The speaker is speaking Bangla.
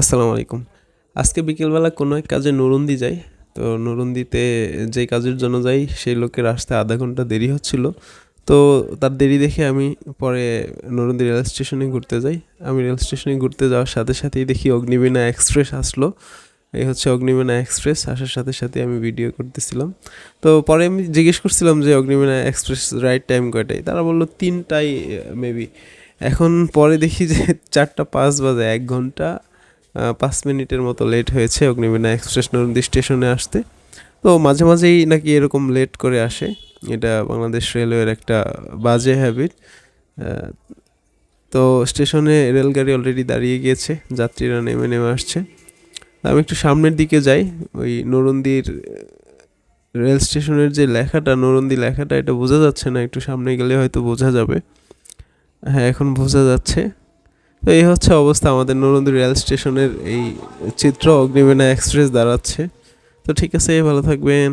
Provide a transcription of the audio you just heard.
আসসালামু আলাইকুম। আজকে বিকেলবেলা কোনো এক কাজে নরুন্দি যাই। তো নরুন্দিতে যে কাজের জন্য যাই, সেই লোকের আসতে আধা ঘণ্টা দেরি হচ্ছিল। তো তার দেরি দেখে আমি পরে নরুন্দি রেল স্টেশনে ঘুরতে যাই। আমি রেল স্টেশনে ঘুরতে যাওয়ার সাথে সাথেই দেখি অগ্নিবীণা এক্সপ্রেস আসলো। এই হচ্ছে অগ্নিবীণা এক্সপ্রেস। আসার সাথে সাথে আমি ভিডিও করতেছিলাম। তো পরে আমি জিজ্ঞেস করছিলাম যে, অগ্নিবীণা এক্সপ্রেস রাইট টাইম কয়টায়? তারা বলল তিনটাই মেবি। এখন পরে দেখি যে, চারটা পাঁচ বাজে, এক ঘণ্টা। পাঁচ মিনিটের মতো লেট হয়েছে, অগ্নিবীণা এক্সপ্রেস নন্দী স্টেশনে আসতে। তো মাঝে মাঝেই নাকি এরকম লেট করে আসে। এটা বাংলাদেশ রেলওয়ের একটা বাজে হ্যাবিট তো স্টেশনে রেলগাড়ি অলরেডি দাঁড়িয়ে গিয়েছে যাত্রীরা নেমে নেমে আসছে। আমি একটু সামনের দিকে যাই, ওই নরন্দির রেল স্টেশনের যে লেখাটা, নরন্দি লেখাটা, এটা বোঝা যাচ্ছে না, একটু সামনে গেলে হয়তো বোঝা যাবে। হ্যাঁ এখন বোঝা যাচ্ছে। তো এই হচ্ছে অবস্থা আমাদের নরেন্দ্র রেল স্টেশনের এই চিত্র অগ্নিবীণা এক্সপ্রেস দাঁড়াচ্ছে। তো ঠিক আছে, ভালো থাকবেন।